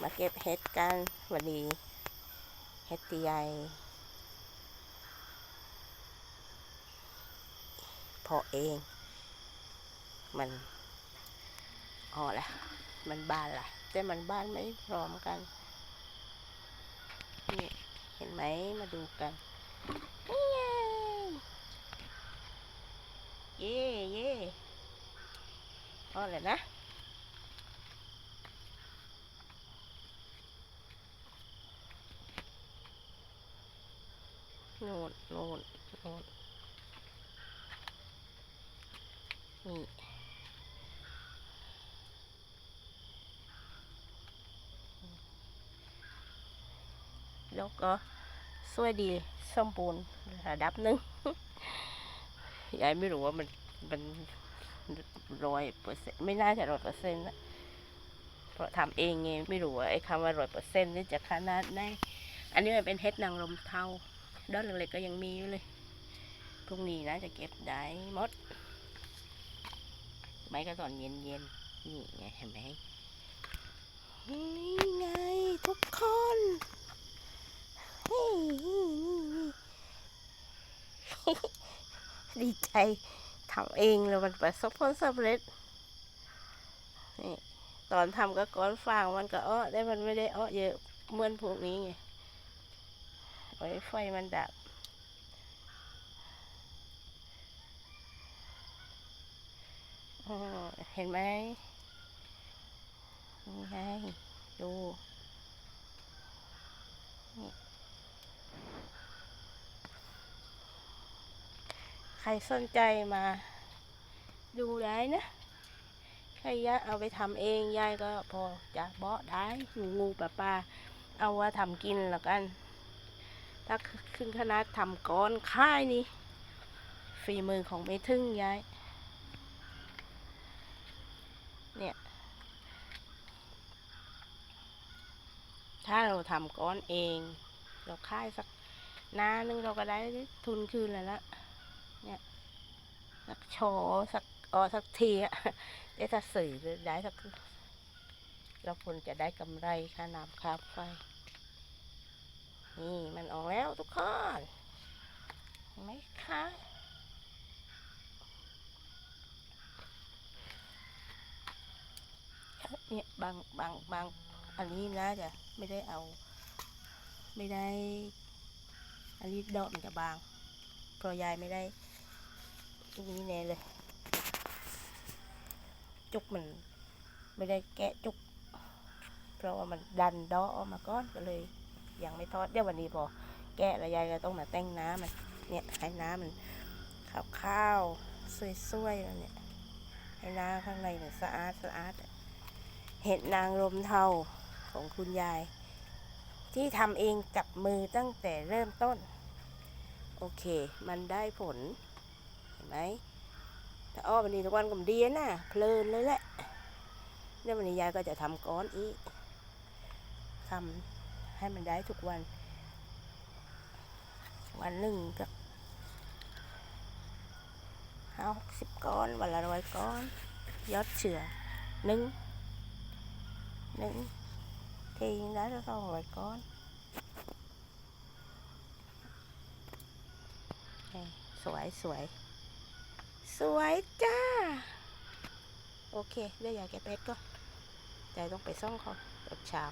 มาเก็บเห็ดกันวันนี้เห็ดตีใหญ่พาะเอง มันอ๋อละมันบานละแต่มันบานไม่พร้อมกันนี่เห็นไหมมาดูกันนี่ไงเย่เย่อ๋อเลยนะ โน่นโน่นโน่นนี่แล้วก็สวยดีสมบูรณ์ระดับหนึ่งยายไม่รู้ว่ามันมันร้อยเปอร์เซ็นต์ไม่น่าจะร้อยเปอร์เซ็นต์นะเพราะทำเองไงไม่รู้ว่าไอ้คำว่าร้อยเปอร์เซ็นต์นี่จะขนาดไหนอันนี้มันเป็นเฮ็ดนางรมเทา ด้านเล็กๆก็ยังมีอยู่เลย พรุ่งนี้นะจะเก็บได้หมด ไม่ก็ตอนเย็นๆ นี่ไงเห็นไหมนี่ไงทุกคนดีใจทำเองแล้วมันประสบผลสำเร็จนี่ตอนทำก็ก้อนฟางมันก็อ้อได้มันไม่ได้อ้อเยอะเหมือนพวกนี้ไง ไว้ไฟมันดับเห็นไหมนี่ไงดูใครสนใจมา ดูได้นะใครอยากเอาไปทำเอง ยายก็พอจะเบาะได้งูงูปลาปลาเอาว่าทำกินแล้วกัน ถ้าขึ้นขนาดทำก้อนค่ายนี่ฝีมือของไม่ทึ่งยาย เนี่ย ถ้าเราทำก้อนเอง เราค่ายสักหนานึงเราก็ได้ทุนคืนแล้วละเนี่ย สักชว์สักออสักทีอะได้ถ้าสื่อได้สักเราควรจะได้กำไรค่าน้ำค่าไฟ นี่มันออกแล้วทุกคนเห็นไหมคะเนี่ยบางบางบางอันนี้นะจะไม่ได้เอา ไม่ได้ อันนี้ดอกมันจะบาง เพราะยายไม่ได้อันนี้แน่เลย จุกมันไม่ได้แกะจุก เพราะว่ามันดันดอกออกมาก้อนก็เลย ยังไม่ทอดเดี๋ยววันนี้พอ แกะแล้วยายก็ต้องมาแต่งน้ำมันเนี่ยให้น้ำมันขาวข้าวสวยๆแล้วเนี่ยให้น้ำข้างในเนี่ยสะอาดสะอาดเห็ดนางรมเทาของคุณยาย ที่ทำเองกับมือตั้งแต่เริ่มต้น โอเค มันได้ผล เห็นไหมถ้าอ้อวันนี้ทุกวันก็ดีนะเพลินเลยแหละเดี๋ยววันนี้ยายก็จะทำก้อนอีกทำ ให้มันได้ทุกวัน วันหนึ่งก็ห้าหกสิบก้อนวันละร้อยก้อน ยอดเฉื่อหนึ่งหนึ่งทีได้แล้วสองร้อยก้อนสวยสวย สวยจ้า โอเคได้อยากแกะเป็ดก็ใจต้องไปซ่องเขาตอนเช้า